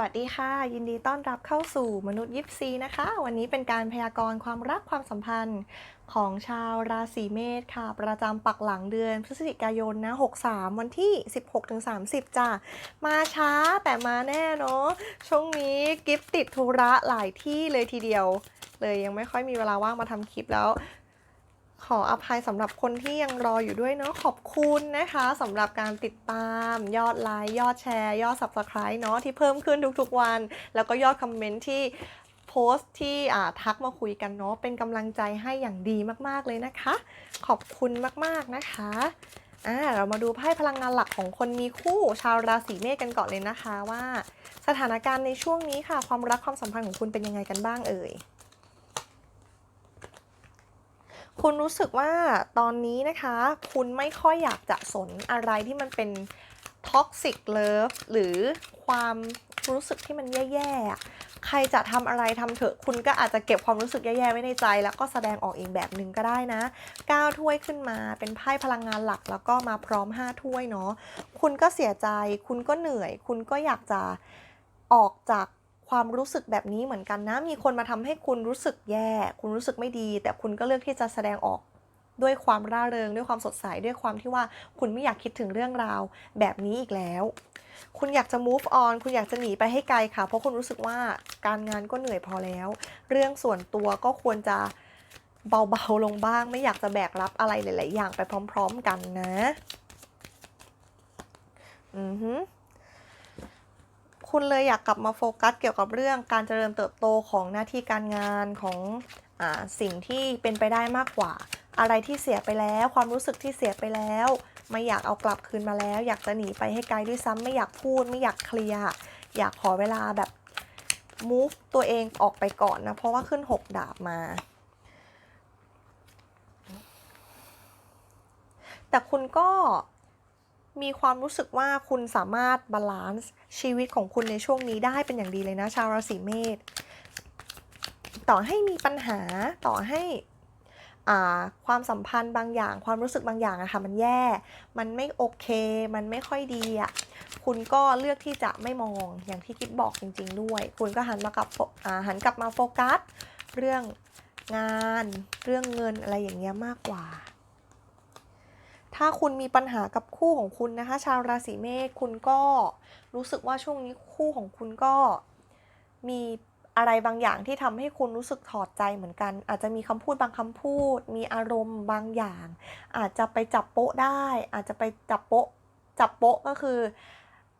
วัสดีค่ะ ยินดีต้อนรับเข้าสู่มนุษย์ยิปซีนะคะ วันนี้เป็นการพยากรณ์ความรักความสัมพันธ์ของชาวราศีเมษค่ะ ประจำปักหลังเดือนพฤศจิกายนนะ 63 วันที่ 16-30 จ้ะ มาช้าแต่มาแน่เนาะช่วงนี้กิฟติดธุระหลายที่เลยทีเดียว เลยยังไม่ค่อยมีเวลาว่างมาทำคลิปแล้ว ขออภัยสำหรับคนที่ยังรออยู่ด้วยเนาะขอบคุณนะคะสำหรับการติดตามยอดไลค์ยอดแชร์ ยอด Subscribe เนาะที่เพิ่มขึ้นทุกๆวัน แล้วก็ยอดคอมเมนต์ที่โพสต์ที่ทักมาคุยกันเนาะเป็นกำลังใจให้อย่างดีมากๆเลยนะคะ ขอบคุณมากๆนะคะอ่าเรามาดูไพ่พลังงานหลักของคนมีคู่ชาวราศีเมษกันก่อนเลยนะคะว่า สถานการณ์ในช่วงนี้ค่ะ ความรักความสัมพันธ์ของคุณเป็นยังไงกันบ้างเอ่ย คุณรู้สึกว่าตอนนี้นะคะ คุณไม่ค่อยอยากจะสนอะไรที่มันเป็นท็อกซิกเลิฟหรือความรู้สึกที่มันแย่ๆ ใครจะทำอะไรทำเถอะ คุณก็อาจจะเก็บความรู้สึกแย่ๆ ไว้ในใจ แล้วก็แสดงออกอีกแบบหนึ่งก็ได้นะ9ถ้วยขึ้นมาเป็นไพ่พลังงานหลัก แล้วก็มาพร้อม 5 ถ้วยเนาะ คุณก็เสียใจ คุณก็เหนื่อย คุณก็อยากจะออกจาก ความรู้สึกแบบนี้เหมือนกันนะ มีคนมาทำให้คุณรู้สึกแย่ คุณรู้สึกไม่ดี แต่คุณก็เลือกที่จะแสดงออกด้วยความร่าเริง ด้วยความสดใส ด้วยความที่ว่าคุณไม่อยากคิดถึงเรื่องราวแบบนี้อีกแล้ว คุณอยากจะ move on คุณอยากจะหนีไปให้ไกลค่ะ เพราะคุณรู้สึกว่าการงานก็เหนื่อยพอแล้ว เรื่องส่วนตัวก็ควรจะเบาๆลงบ้าง ไม่อยากจะแบกรับอะไรหลาย ๆ อย่างไปพร้อม ๆ กันนะ อือฮึ คุณเลยอยากกลับมาโฟกัสเกี่ยวกับเรื่องการเจริญเติบโตของหน้าที่การงานของอสิ่งที่เป็นไปได้มากกว่า อะไรที่เสียไปแล้ว ความรู้สึกที่เสียไปแล้ว ไม่อยากเอากลับคืนมาแล้ว อยากจะหนีไปให้ไกลด้วยซ้ำไม่อยากพูด ไม่อยากเคลียร์อยากขอเวลาแบบ move ตัวเองออกไปก่อนนะ เพราะว่าขึ้น 6 ดาบมา แต่คุณก็ มีความรู้สึกว่าคุณสามารถบาลานซ์ชีวิตของคุณในช่วงนี้ได้เป็นอย่างดีเลยนะ ชาวราศีเมษต่อให้มีปัญหาต่อให้อ่าความสัมพันธ์บางอย่าง ความรู้สึกบางอย่างอะค่ะมันแย่ มันไม่โอเค มันไม่ค่อยดีอะคุณก็เลือกที่จะไม่มองอย่างที่คิดบอกจริง ๆ ด้วย คุณก็หันมากับหันกลับมาโฟกัส เรื่องงาน เรื่องเงินอะไรอย่างเงี้ยมากกว่า ถ้าคุณมีปัญหากับคู่ของคุณนะคะ ชาวราศีเมษคุณก็รู้สึกว่าช่วงนี้คู่ของคุณก็มีอะไรบางอย่างที่ทำให้คุณรู้สึกถอดใจเหมือนกัน อาจจะมีคำพูดบางคำพูด มีอารมณ์บางอย่าง อาจจะไปจับโป๊ะได้ อาจจะไปจับโป๊ะจับโป๊ะก็คือ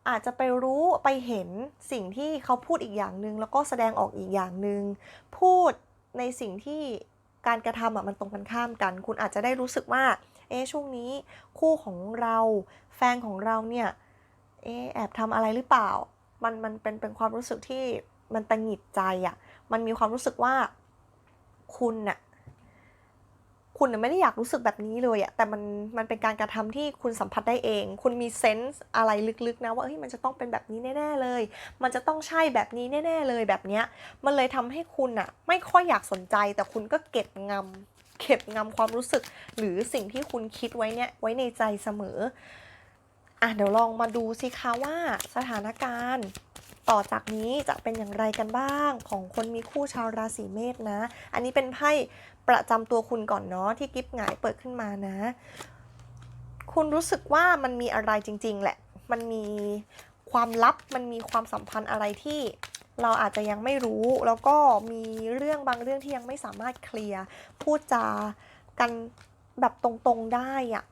อาจจะไปรู้ไปเห็นสิ่งที่เขาพูดอีกอย่างหนึ่งแล้วก็แสดงออกอีกอย่างหนึ่งพูดในสิ่งที่การกระทำอะมันตรงกันข้ามกัน คุณอาจจะได้รู้สึกว่า เอ๊ช่วงนี้คู่ของเราแฟนของเราเนี่ยเอ๊แอบทำอะไรหรือเปล่า มันมันเป็นเป็นความรู้สึกที่มันตังหงิดใจอะ่ะ มันมีความรู้สึกว่าคุณน่ะคุณไม่ได้อยากรู้สึกแบบนี้เลยอะ่ะแต่มันมันเป็นการกระทำที่คุณสัมผัสได้เอง คุณมีเซนส์อะไรลึกๆนะว่าเฮ้ยมันจะต้องเป็นแบบนี้แน่ๆเลย มันจะต้องใช่แบบนี้แน่ๆเลยแบบเนี้ย มันเลยทำให้คุณอะไม่ค่อยอยากสนใจแต่คุณก็เก็บงำ เก็บงำความรู้สึก หรือสิ่งที่คุณคิดไว้เนี่ยไว้ในใจเสมออะเดี๋ยวลองมาดูสิคะว่าสถานการณ์ต่อจากนี้จะเป็นอย่างไรกันบ้างของคนมีคู่ชาวราศีเมษนะ อันนี้เป็นไพ่ประจำตัวคุณก่อนเนาะที่กิฟหงายเปิดขึ้นมานะ คุณรู้สึกว่ามันมีอะไรจริง ๆ แหละ มันมีความลับมันมีความสัมพันธ์อะไรที่ เราอาจจะยังไม่รู้แล้วก็มีเรื่องบางเรื่องที่ยังไม่สามารถเคลียร์พูดจากันแบบตรงๆได้อะ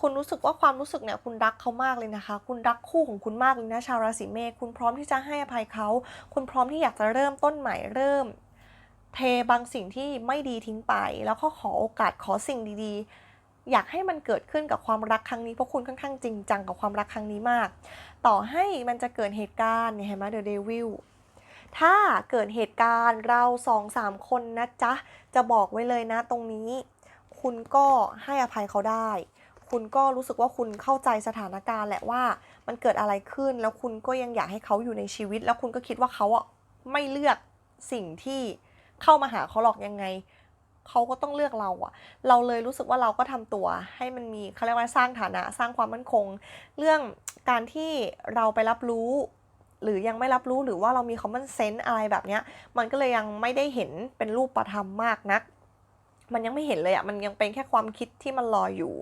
คุณรู้สึกว่าความรู้สึกเนี่ยคุณรักเขามากเลยนะคะ คุณรักคู่ของคุณมากเลยนะชาวราศีเมษคุณพร้อมที่จะให้อภัยเขา คุณพร้อมที่อยากจะเริ่มต้นใหม่เริ่ม เทบางสิ่งที่ไม่ดีทิ้งไป แล้วก็ขอโอกาสขอสิ่งดีๆ อยากให้มันเกิดขึ้นกับความรักครั้งนี้เพราะคุณค่อนข้างจริงจังกับความรักครั้งนี้มาก ต่อให้มันจะเกิดเหตุการณ์เนี่ยเห็นไหมเดอะเดวิลถ้าเกิดเหตุการณ์เราสองสามคนนะจ๊ะ จะบอกไว้เลยนะตรงนี้ คุณก็ให้อภัยเขาได้ คุณก็รู้สึกว่าคุณเข้าใจสถานการณ์แหละว่ามันเกิดอะไรขึ้นแล้วคุณก็ยังอยากให้เขาอยู่ในชีวิต แล้วคุณก็คิดว่าเขาอะไม่เลือกสิ่งที่เข้ามาหาเขาหรอกยังไง เขาก็ต้องเลือกเราอะเราเลยรู้สึกว่าเราก็ทำตัวให้มันมีเขาเรียกว่าสร้างฐานะสร้างความมั่นคง เรื่องการที่เราไปรับรู้ หรือยังไม่รับรู้หรือว่าเรามี common sense อะไรแบบเนี้ย มันก็เลยยังไม่ได้เห็นเป็นรูปธรรมมากนัก มันยังไม่เห็นเลยอะมันยังเป็นแค่ความคิดที่มันลอยอยู่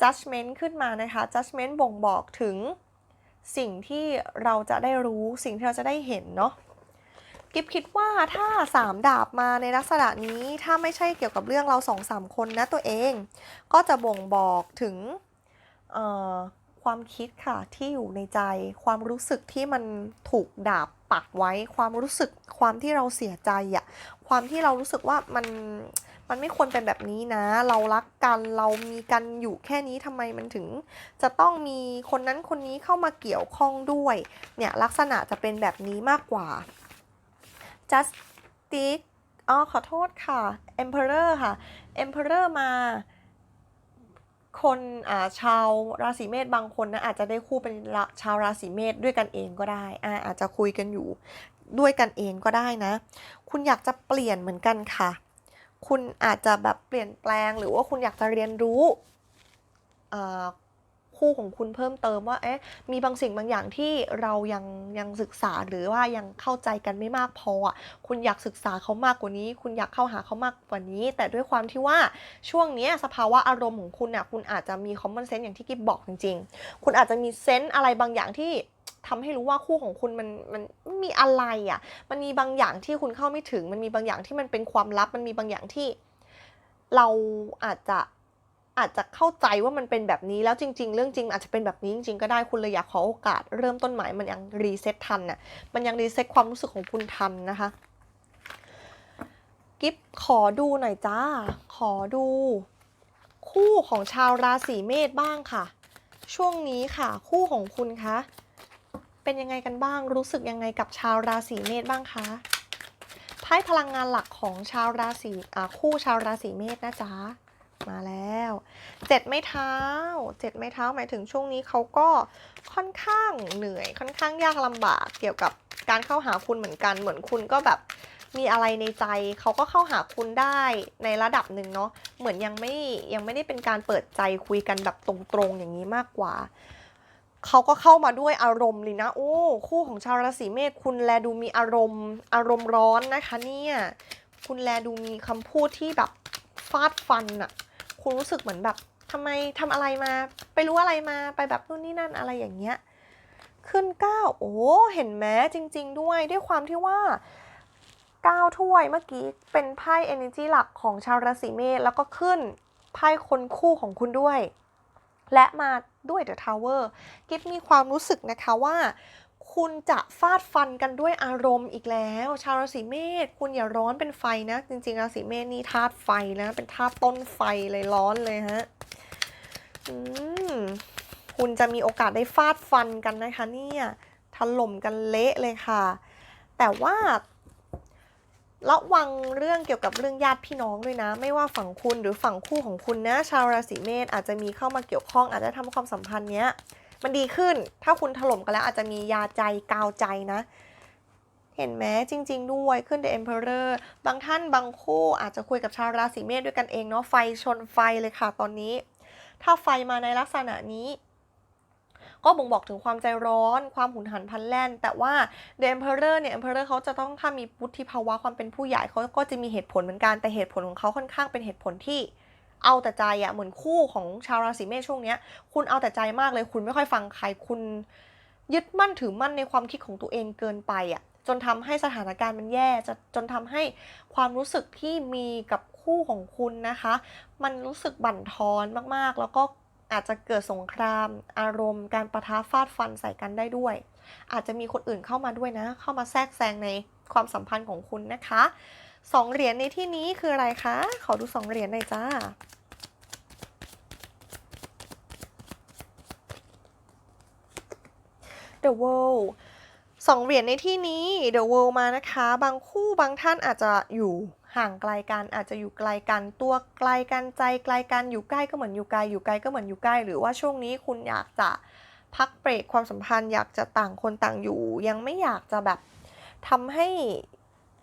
judgment ขึ้นมานะคะ judgment บ่งบอกถึงสิ่งที่เราจะได้รู้สิ่งที่เราจะได้เห็นเนาะ กิฟคิดว่าถ้าสามดาบมาในลักษณะนี้ถ้าไม่ใช่เกี่ยวกับเรื่องเราสองสามคนนะตัวเอง ก็จะบ่งบอกถึงความคิดค่ะที่อยู่ในใจ ความรู้สึกที่มันถูกดาบปักไว้ ความรู้สึกความที่เราเสียใจอะความที่เรารู้สึกว่ามันมันไม่ควรเป็นแบบนี้นะ เรารักกันเรามีกันอยู่แค่นี้ทำไมมันถึง จะต้องมีคนนั้นคนนี้เข้ามาเกี่ยวข้องด้วย เนี่ยลักษณะจะเป็นแบบนี้มากกว่า justice อ๋อขอโทษค่ะ emperor ค่ะ emperor มาคนอ่าชาวราศีเมษบางคนนะอาจจะได้คู่เป็นชาวราศีเมษด้วยกันเองก็ได้อาอาจจะคุยกันอยู่ด้วยกันเองก็ได้นะ คุณอยากจะเปลี่ยนเหมือนกันค่ะ คุณอาจจะแบบเปลี่ยนแปลงหรือว่าคุณอยากจะเรียนรู้ คู่ของคุณเพิ่มเติมว่าเอ๊ะมีบางสิ่งบางอย่างที่เรายังยังศึกษาหรือว่ายังเข้าใจกันไม่มากพออะคุณอยากศึกษาเขามากกว่านี้ คุณอยากเข้าหาเขามากกว่านี้ แต่ด้วยความที่ว่าช่วงนี้สภาวะอารมณ์ของคุณอะคุณอาจจะมีคอมมอนเซนส์อย่างที่กิ๊บบอกจริง ๆ คุณอาจจะมีเซนส์อะไรบางอย่างที่ทำให้รู้ว่าคู่ของคุณมันมันมีอะไรอะ มันมีบางอย่างที่คุณเข้าไม่ถึง มันมีบางอย่างที่มันเป็นความลับ มันมีบางอย่างที่เราอาจจะ อาจจะเข้าใจว่ามันเป็นแบบนี้แล้วจริง ๆ เรื่องจริง อาจจะเป็นแบบนี้จริงๆก็ได้คุณเลยอยากขอโอกาสเริ่มต้นใหม่มันยังรีเซ็ตทันน่ะมันยังรีเซ็ตความรู้สึกของคุณทันนะคะกิฟขอดูหน่อยจ้า ขอดู คู่ของชาวราศีเมษบ้างค่ะ ช่วงนี้ค่ะ คู่ของคุณคะเป็นยังไงกันบ้าง รู้สึกยังไงกับชาวราศีเมษบ้างคะไพ่พลังงานหลักของชาวราศีคู่ชาวราศีเมษนะจ๊ะ มาแล้วเจ็ดไม้เท้าเจ็ดไม้เท้าหมายถึงช่วงนี้เขาก็ค่อนข้างเหนื่อยค่อนข้างยากลำบากเกี่ยวกับการเข้าหาคุณเหมือนกัน เหมือนคุณก็แบบมีอะไรในใจเขาก็เข้าหาคุณได้ในระดับหนึ่งเนาะเหมือนยังไม่ยังไม่ได้เป็นการเปิดใจคุยกันแบบตรงๆอย่างนี้มากกว่าเขาก็เข้ามาด้วยอารมณ์เลยนะโอ้คู่ของชาวราศีเมษคุณแลดูมีอารมณ์ อารมณ์ร้อนนะคะเนี่ยคุณแลดูมีคำพูดที่แบบฟาดฟันอะ คุณรู้สึกเหมือนแบบทำไมทำอะไรมา ไปรู้อะไรมาไปแบบนู่นนี่นั่นอะไรอย่างเงี้ยขึ้นเก้าโอ้เห็นไหมจริง ๆ ด้วยด้วยความที่ว่าเก้าถ้วยเมื่อกี้เป็นไพ่ energy หลักของชาวราศีเมษแล้วก็ขึ้นไพ่คนคู่ของคุณด้วย และมาด้วย The Tower กิฟมีความรู้สึกนะคะว่า คุณจะฟาดฟันกันด้วยอารมณ์อีกแล้ว ชาวราศีเมษคุณอย่าร้อนเป็นไฟนะ จริงๆราศีเมษนี่ธาตุไฟนะ เป็นธาตุต้นไฟเลยร้อนเลยฮะคุณจะมีโอกาสได้ฟาดฟันกันนะคะ เนี่ยถล่มกันเละเลยค่ะ แต่ว่าระวังเรื่องเกี่ยวกับเรื่องญาติพี่น้องด้วยนะ ไม่ว่าฝั่งคุณหรือฝั่งคู่ของคุณนะ ชาวราศีเมษอาจจะมีเข้ามาเกี่ยวข้องอาจจะทำความสัมพันธ์เนี้ย มันดีขึ้น ถ้าคุณถล่มกันแล้วอาจจะมียาใจกาวใจนะ เห็นไหมจริง ๆ ด้วยขึ้น The Emperor บางท่านบางคู่อาจจะคุยกับชาวราศีเมษด้วยกันเองเนาะไฟชนไฟเลยค่ะตอนนี้ ถ้าไฟมาในลักษณะนี้ ก็บ่งบอกถึงความใจร้อน ความหุนหันพันแล่น แต่ว่า The Emperor เนี่ย Emperor เขาจะต้องถ้ามีวุฒิภาวะความเป็นผู้ใหญ่เขาก็จะมีเหตุผลเหมือนกันแต่เหตุผลของเขาค่อนข้างเป็นเหตุผลที่ เอาแต่ใจอะเหมือนคู่ของชาวราศีเมษช่วงเนี้ย คุณเอาแต่ใจมากเลย คุณไม่ค่อยฟังใคร คุณยึดมั่นถือมั่นในความคิดของตัวเองเกินไปอะจนทำให้สถานการณ์มันแย่จะจนทำให้ความรู้สึกที่มีกับคู่ของคุณนะคะ มันรู้สึกบั่นทอนมากๆ แล้วก็อาจจะเกิดสงคราม อารมณ์ การประทะฟาดฟันใส่กันได้ด้วย อาจจะมีคนอื่นเข้ามาด้วยนะ เข้ามาแทรกแซงในความสัมพันธ์ของคุณนะคะ สองเหรียญในที่นี้คืออะไรคะ ขอดูสองเหรียญหน่อยจ้า The World สองเหรียญในที่นี้ The World มานะคะ บางคู่บางท่านอาจจะอยู่ห่างไกลกันอาจจะอยู่ไกลกันตัวไกลกันใจไกลกันอยู่ใกล้ก็เหมือนอยู่ไกลอยู่ไกลก็เหมือนอยู่ใกล้ หรือว่าช่วงนี้คุณอยากจะพักเบรกความสัมพันธ์ อยากจะต่างคนต่างอยู่ ยังไม่อยากจะแบบทำให้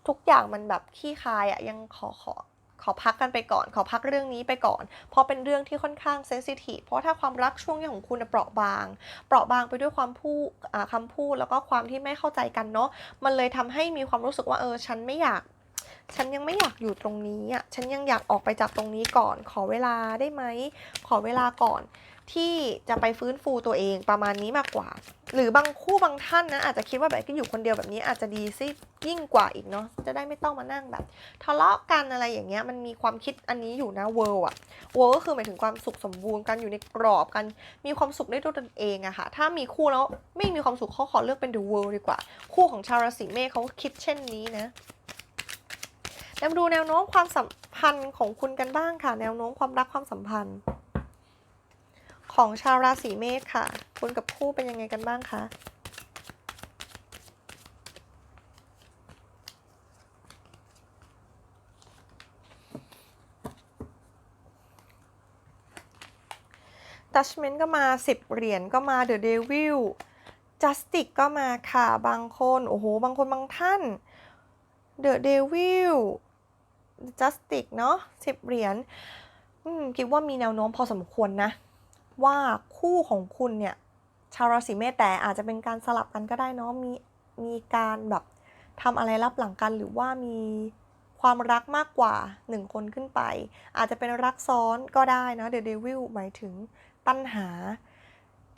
ทุกอย่างมันแบบขี้คายอะ่ะยังขอขอขอพักกันไปก่อน ขอพักเรื่องนี้ไปก่อน เพราะเป็นเรื่องที่ค่อนข้างเซนซิทีฟเพราะถ้าความรักช่วงนี้ของคุณเปราะบาง เปราะบางไปด้วยความพูดอ่าคำพูดแล้วก็ความที่ไม่เข้าใจกันเนาะมันเลยทำให้มีความรู้สึกว่าเออ ฉันไม่อยาก ฉันยังไม่อยากอยู่ตรงนี้อะฉันยังอยากออกไปจากตรงนี้ก่อน ขอเวลาได้ไหมขอเวลาก่อน ที่จะไปฟื้นฟูตัวเองประมาณนี้มากกว่า หรือบางคู่บางท่านนะอาจจะคิดว่าแบบก็อยู่คนเดียวแบบนี้อาจจะดีซิยิ่งกว่าอีกเนาะจะได้ไม่ต้องมานั่งแบบ ทะเลาะกันอะไรอย่างเงี้ยมันมีความคิดอันนี้อยู่นะเวิร์อะเวิร์ก็คือหมายถึงความสุขสมบูรณ์กันอยู่ในกรอบกันมีความสุขได้ด้วยตนเองอะค่ะ ถ้ามีคู่แล้วไม่มีความสุขเขาขอเลือกเป็น The World ดีกว่า คู่ของชาวราศีเมษเขาคิดเช่นนี้นะแล้วดูแนวโน้มความสัมพันธ์ของคุณกันบ้างค่ะ แนวโน้มความรักความสัมพันธ์ ของชาวราศีเมษค่ะ คุณกับคู่เป็นยังไงกันบ้างคะทัชเมนต์ก็มา 10 เหรียญก็มาเดอะเดวิลจัสติกก็มาค่ะบางคน โอ้โห บางคนบางท่านเดอะเดวิลจัสติกเนาะ10เหรียญคิดว่ามีแนวโน้มพอสมควรนะ ว่าคู่ของคุณเนี่ยชาวราศีเมษแต่อาจจะเป็นการสลับกันก็ได้เนาะมีมีการแบบทำอะไรรับหลังกันหรือว่ามีความรักมากกว่า 1 คนขึ้นไป อาจจะเป็นรักซ้อนก็ได้นะเดอะเดวิลหมายถึงตัณหา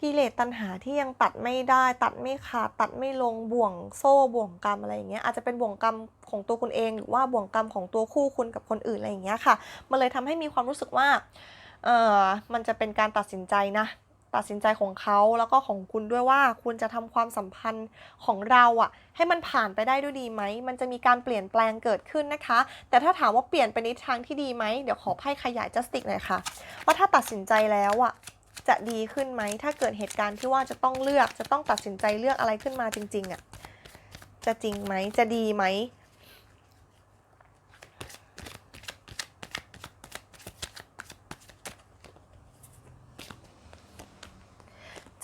กิเลสตัณหาที่ยังตัดไม่ได้ ตัดไม่ขาดตัดไม่ลงบ่วงโซ่บ่วงกรรมอะไรอย่างเงี้ยอาจจะเป็นบ่วงกรรมของตัวคุณเอง หรือว่าบ่วงกรรมของตัวคู่คุณกับคนอื่นอะไรอย่างเงี้ยค่ะ มันเลยทำให้มีความรู้สึกว่า เออมันจะเป็นการตัดสินใจนะ ตัดสินใจของเขาแล้วก็ของคุณด้วยว่าคุณจะทำความสัมพันธ์ของเราอะให้มันผ่านไปได้ด้วยดีไหม มันจะมีการเปลี่ยนแปลงเกิดขึ้นนะคะ แต่ถ้าถามว่าเปลี่ยนไปในทางที่ดีไหม เดี๋ยวขอไพ่ขยายจัสติกหน่อยค่ะ ว่าถ้าตัดสินใจแล้วอะจะดีขึ้นไหม ถ้าเกิดเหตุการณ์ที่ว่าจะต้องเลือก จะต้องตัดสินใจเลือกอะไรขึ้นมาจริงๆอะจะจริงไหม จะดีไหม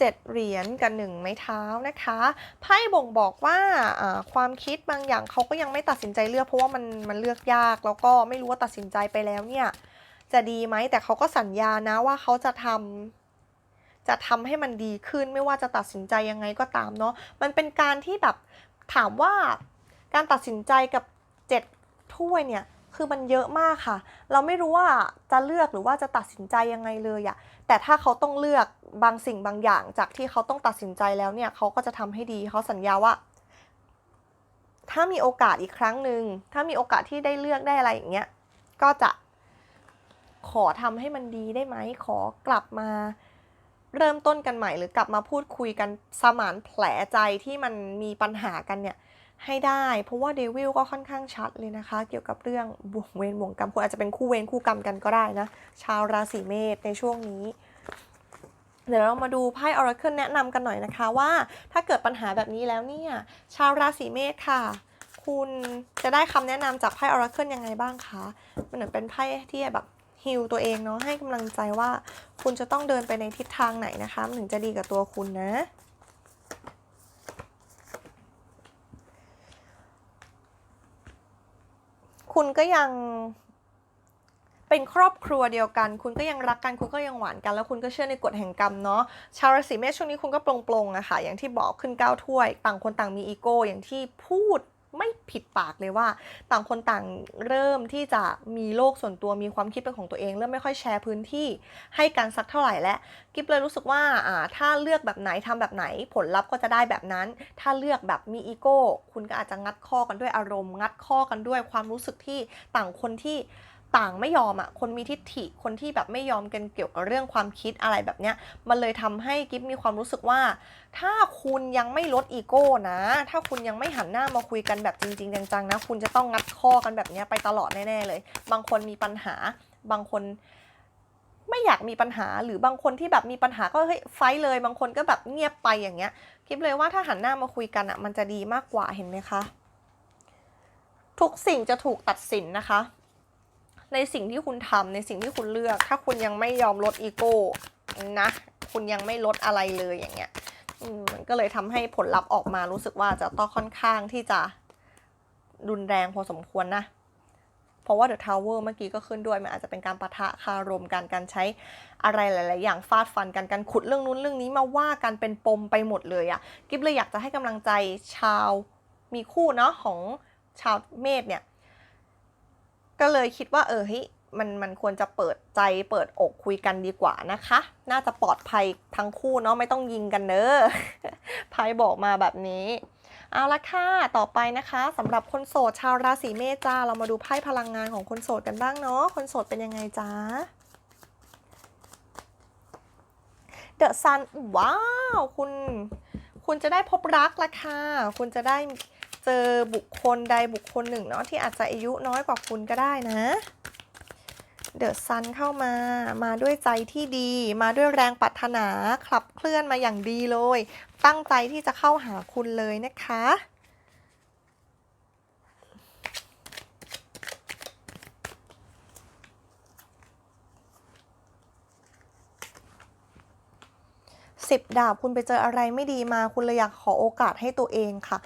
เจ็ดเหรียญกับหนึ่งไม้เท้านะคะไพ่บ่งบอกว่าความคิดบางอย่างเขาก็ยังไม่ตัดสินใจเลือกเพราะว่ามันมันเลือกยาก แล้วก็ไม่รู้ว่าตัดสินใจไปแล้วเนี่ยจะดีไหมแต่เขาก็สัญญานะว่าเขาจะทำจะทำให้มันดีขึ้นไม่ว่าจะตัดสินใจยังไงก็ตามเนาะมันเป็นการที่แบบถามว่าการตัดสินใจกับเจ็ดถ้วยเนี่ยคือมันเยอะมากค่ะ เราไม่รู้ว่าจะเลือกหรือว่าจะตัดสินใจยังไงเลยอะ แต่ถ้าเขาต้องเลือกบางสิ่งบางอย่าง จากที่เขาต้องตัดสินใจแล้วเนี่ยเขาก็จะทำให้ดีเขาสัญญาว่า ถ้ามีโอกาสอีกครั้งหนึ่งถ้ามีโอกาสที่ได้เลือกได้อะไรอย่างเงี้ยก็จะขอทำให้มันดีได้ไหมขอกลับมาเริ่มต้นกันใหม่หรือกลับมาพูดคุยกันสมานแผลใจที่มันมีปัญหากันเนี่ย ให้ได้ เพราะว่าเดวิลก็ค่อนข้างชัดเลยนะคะ เกี่ยวกับเรื่องบ่วงเวรบ่วงกรรมคุณอาจจะเป็นคู่เวรคู่กรรมกันก็ได้นะ ชาวราศีเมษในช่วงนี้ เดี๋ยวเรามาดูไพ่ Oracle แนะนำกันหน่อยนะคะว่า ถ้าเกิดปัญหาแบบนี้แล้วเนี่ย ชาวราศีเมษค่ะ คุณจะได้คำแนะนำจากไพ่ Oracle ยังไงบ้างคะมันเหมือนเป็นไพ่ที่แบบฮิลตัวเองเนาะให้กำลังใจว่าคุณจะต้องเดินไปในทิศทางไหนนะคะ ถึงจะดีกับตัวคุณนะ คุณก็ยังเป็นครอบครัวเดียวกัน คุณก็ยังรักกัน คุณก็ยังหวานกัน แล้วคุณก็เชื่อในกฎแห่งกรรมเนาะ ชาวราศีเมษช่วงนี้คุณก็ปลงๆอะค่ะ อย่างที่บอกขึ้นก้าวถ้วย ต่างคนต่างมีอีโก้ อย่างที่พูด ไม่ผิดปากเลยว่า ต่างคนต่างเริ่มที่จะมีโลกส่วนตัวมีความคิดเป็นของตัวเอง เริ่มไม่ค่อยแชร์พื้นที่ให้กันสักเท่าไหร่และกิฟเลยรู้สึกว่าอ่าถ้าเลือกแบบไหนทำแบบไหน ผลลัพธ์ก็จะได้แบบนั้น ถ้าเลือกแบบมีอีโก้ คุณก็อาจจะงัดข้อกันด้วยอารมณ์ งัดข้อกันด้วยความรู้สึกที่ต่างคนที่ ต่างไม่ยอมอะคนมีทิฏฐิคนที่แบบไม่ยอมกันเกี่ยวกับเรื่องความคิดอะไรแบบเนี้ยมันเลยทำให้กิฟมีความรู้สึกว่า ถ้าคุณยังไม่ลดอีโก้นะ ถ้าคุณยังไม่หันหน้ามาคุยกันแบบจริง ๆ จังๆนะ คุณจะต้องงัดข้อกันแบบเนี้ยไปตลอดแน่ๆเลย บางคนมีปัญหาบางคนไม่อยากมีปัญหาหรือบางคนที่แบบมีปัญหาก็เฮ้ยไฟเลย บางคนก็แบบเงียบไปอย่างเงี้ยคิดเลยว่าถ้าหันหน้ามาคุยกันอะมันจะดีมากกว่าเห็นไหมคะ ทุกสิ่งจะถูกตัดสินนะคะ ในสิ่งที่คุณทำในสิ่งที่คุณเลือก ถ้าคุณยังไม่ยอมลดอีโก้นะคุณยังไม่ลดอะไรเลยอย่างเงี้ยมันก็เลยทำให้ผลลัพธ์ออกมารู้สึกว่าจะต้องค่อนข้างที่จะรุนแรงพอสมควรนะเพราะว่า The Tower เมื่อกี้ก็ขึ้นด้วย มันอาจจะเป็นการปะทะคารมกันการใช้อะไรหลาย ๆ อย่างฟาดฟันกันการขุดเรื่องนู้นเรื่องนี้มาว่ากันเป็นปมไปหมดเลยอะกิฟเลยอยากจะให้กำลังใจชาวมีคู่เนาะของชาวเมษเนี่ย ก็เลยคิดว่าเออเฮ้ยมันมันควรจะเปิดใจเปิดอกคุยกันดีกว่านะคะ น่าจะปลอดภัยทั้งคู่เนาะไม่ต้องยิงกันเนอะไพ่บอกมาแบบนี้ เอาละค่ะ ต่อไปนะคะสำหรับคนโสดชาวราศีเมษจ้าเรามาดูไพ่พลังงานของคนโสดกันบ้างเนาะคนโสดเป็นยังไงจ้าเดอะซันว้าว คุณ คุณจะได้พบรักละค่ะ คุณจะได้ เจอบุคคลใดบุคคลหนึ่งเนาะที่อาจจะอายุน้อยกว่าคุณก็ได้นะ เดอะซันเข้ามา มาด้วยใจที่ดี มาด้วยแรงปรารถนาขับเคลื่อนมาอย่างดีเลย ตั้งใจที่จะเข้าหาคุณเลยนะคะสิบดาบคุณไปเจออะไรไม่ดีมาคุณเลยอยากขอโอกาสให้ตัวเองค่ะ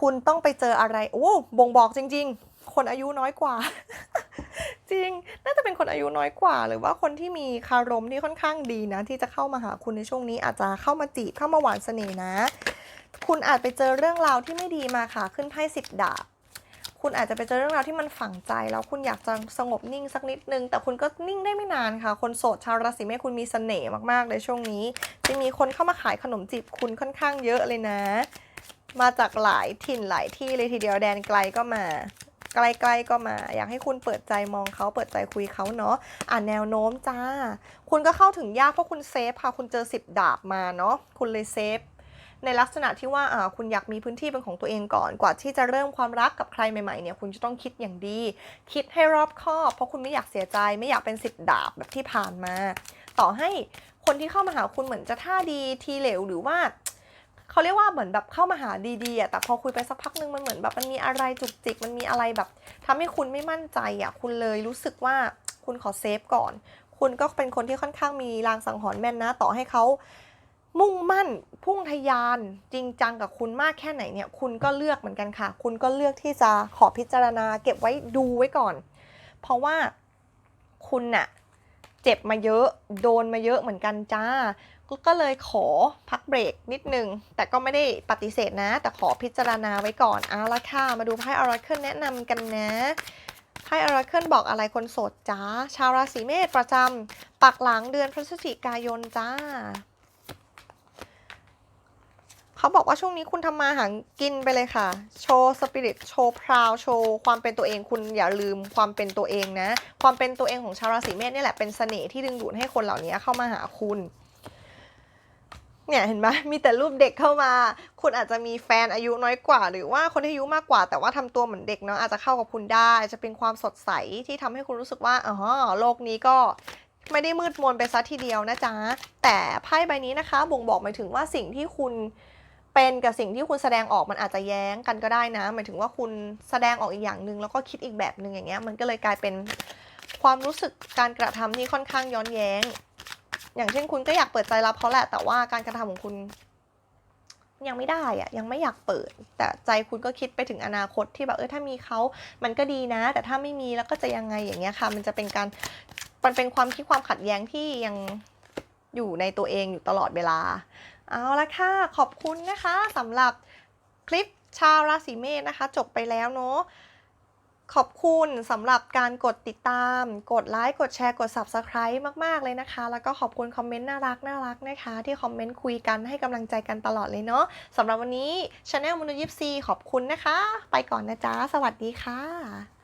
คุณต้องไปเจออะไร โอ้บ่งบอกจริง ๆ คนอายุน้อยกว่า จริง น่าจะเป็นคนอายุน้อยกว่า หรือว่าคนที่มีคารมที่ค่อนข้างดีนะ ที่จะเข้ามาหาคุณในช่วงนี้อาจจะเข้ามาจีบเข้ามาหวานเสน่ห์นะ คุณอาจไปเจอเรื่องราวที่ไม่ดีมาค่ะ ขึ้นไพ่สิบดาบคุณอาจจะไปเจอเรื่องราวที่มันฝังใจ แล้วคุณอยากจะสงบนิ่งสักนิดนึง แต่คุณก็นิ่งได้ไม่นานค่ะ คนโสดชาวราศีเมษคุณมีเสน่ห์มากๆเลยช่วงนี้ จะมีคนเข้ามาขายขนมจีบคุณค่อนข้างเยอะเลยนะ มาจากหลายถิ่นหลายที่เลยทีเดียวแดนไกลก็มาไกล้ๆก็มา อยากให้คุณเปิดใจมองเขาเปิดใจคุยเขาเนาะอ่านแนวโน้มจ้า คุณก็เข้าถึงยากเพราะคุณเซฟค่ะ คุณเจอสิบดาบมาเนาะคุณเลยเซฟในลักษณะที่ว่าอ่าคุณอยากมีพื้นที่เป็นของตัวเองก่อน กว่าที่จะเริ่มความรักกับใครใหม่ๆเนี่ยคุณจะต้องคิดอย่างดี คิดให้รอบคอบเพราะคุณไม่อยากเสียใจไม่อยากเป็นสิบดาบแบบที่ผ่านมา ต่อให้คนที่เข้ามาหาคุณเหมือนจะท่าดีทีเหลวหรือว่า เขาเรียกว่าเหมือนแบบเข้ามาหาดีๆอะแต่พอคุยไปสักพักหนึ่งมันเหมือนแบบมันมีอะไรจุกจิกมันมีอะไรแบบทำให้คุณไม่มั่นใจอะคุณเลยรู้สึกว่าคุณขอเซฟก่อน คุณก็เป็นคนที่ค่อนข้างมีรางสังหรณ์แม่นนะ ต่อให้เขามุ่งมั่นพุ่งทะยานจริงจังกับคุณมากแค่ไหนเนี่ยคุณก็เลือกเหมือนกันค่ะ คุณก็เลือกที่จะขอพิจารณาเก็บไว้ดูไว้ก่อน เพราะว่าคุณน่ะ เจ็บมาเยอะ โดนมาเยอะเหมือนกันจ้าก็ก็เลยขอพักเบรกนิดนึง แต่ก็ไม่ได้ปฏิเสธนะ แต่ขอพิจารณาไว้ก่อนเอาละค่ะ มาดูไพ่ออราเคิลแนะนำกันนะไพ่ออราเคิลบอกอะไรคนโสดจ้า ชาวราศีเมษประจำปักหลังเดือนพฤศจิกายนจ้า เขาบอกว่าช่วงนี้คุณทำมาหากินไปเลยค่ะ โชว์สปิริต โชว์พราว โชว์ความเป็นตัวเอง คุณอย่าลืมความเป็นตัวเองนะ ความเป็นตัวเองของชาวราศีเมษนี่แหละเป็นเสน่ห์ที่ดึงดูดให้คนเหล่านี้เข้ามาหาคุณ เนี่ยเห็นไหมมีแต่รูปเด็กเข้ามา คุณอาจจะมีแฟนอายุน้อยกว่า หรือว่าคนที่อายุมากกว่า แต่ว่าทำตัวเหมือนเด็กเนาะอาจจะเข้ากับคุณได้ จะเป็นความสดใสที่ทำให้คุณรู้สึกว่าอ๋อโลกนี้ก็ไม่ได้มืดมนไปซะทีเดียวนะจ๊ะแต่ไพ่ใบนี้นะคะ บ่งบอกหมายถึงว่าสิ่งที่คุณ เป็นกับสิ่งที่คุณแสดงออกมันอาจจะแย้งกันก็ได้นะหมายถึงว่าคุณแสดงออกอีกอย่างหนึ่งแล้วก็คิดอีกแบบหนึ่งอย่างเงี้ยมันก็เลยกลายเป็นความรู้สึกการกระทำที่ค่อนข้างย้อนแย้ง อย่างเช่นคุณก็อยากเปิดใจรับเขาแหละ แต่ว่าการกระทำของคุณยังไม่ได้อะยังไม่อยากเปิด แต่ใจคุณก็คิดไปถึงอนาคตที่แบบเออถ้ามีเขา มันก็ดีนะ แต่ถ้าไม่มีแล้วก็จะยังไงอย่างเงี้ยค่ะ มันจะเป็นการมันเป็นความคิดความขัดแย้งที่ยังอยู่ในตัวเองอยู่ตลอดเวลา เอาละค่ะ ขอบคุณนะคะสำหรับคลิปชาวราศีเมษนะคะ จบไปแล้วเนาะขอบคุณสำหรับการกดติดตาม กดไลค์กดแชร์กด Subscribe มาก ๆ เลยนะคะ แล้วก็ขอบคุณคอมเมนต์น่ารักน่ารักนะคะ ที่คอมเมนต์คุยกันให้กำลังใจกันตลอดเลยเนาะสำหรับวันนี้ชาแนลมนุษย์ยิปซีขอบคุณนะคะ ไปก่อนนะจ๊ะ สวัสดีค่ะ